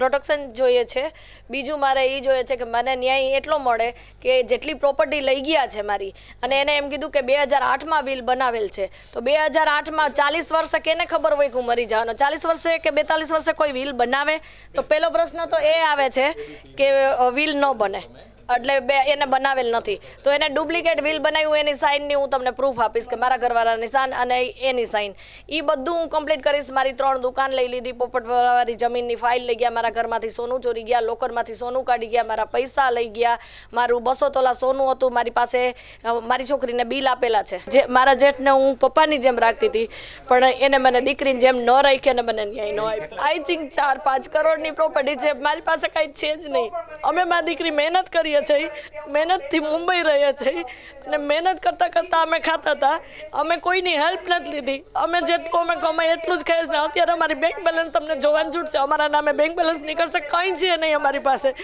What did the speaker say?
Protection જોઈએ છે. બીજું મારે એ જોઈએ છે કે મને ન્યાય એટલો મળે કે જેટલી પ્રોપર્ટી લઈ ગયા છે મારી અને એને એમ કીધું કે બે હજાર આઠમાં વિલ બનાવેલ છે. તો બે હજાર આઠમાં ચાલીસ વર્ષે કેને ખબર હોય કે હું મરી જવાનો? ચાલીસ વર્ષે કે બેતાલીસ વર્ષે કોઈ વિલ બનાવે? તો પહેલો પ્રશ્ન તો એ આવે છે કે વિલ ન બને. એટલે બે એને બનાવેલ નથી. તો એને ડુપ્લિકેટ વિલ બનાવ્યું, એની સાઇનની હું તમને પ્રૂફ આપીશ કે મારા ઘરવાળાની સાઇન અને એની સાઇન. એ બધું હું કમ્પ્લીટ કરીશ, મારી ત્રણ દુકાન લઈ લીધી પોપટવાળી જમીનની ફાઇલ લઈ ગયા, મારા ઘરમાંથી સોનું ચોરી ગયા, લોકરમાંથી સોનું કાઢી ગયા, મારા પૈસા લઈ ગયા, મારું બસો તોલા સોનું હતું, મારી પાસે મારી છોકરીને બિલ આપેલા છે. જે, મારા જેઠને હું પપ્પાની જેમ રાખતી હતી, પણ એને મને દીકરીની જેમ ન રાખી અને મને ન્યાય ન આપ્યો. આઈ થિંક ચાર પાંચ કરોડની પ્રોપર્ટી છે, મારી પાસે કાંઈ છે જ નહીં. અમે મારી દીકરી મહેનત કરીએ છીએ મહેનતથી મુંબઈ રહીએ છીએ અને મહેનત કરતાં કરતાં અમે ખાતા હતા. અમે કોઈની હેલ્પ નથી લીધી. અમે જેટલું અમે કમાઈ એટલું જ ખાઈએ છીએ. અત્યારે અમારી બેંક બેલેન્સ તમને જોવાનું છૂટશે અમારા નામે બેંક બેલેન્સ નીકળશે. કંઈ છે નહીં અમારી પાસે.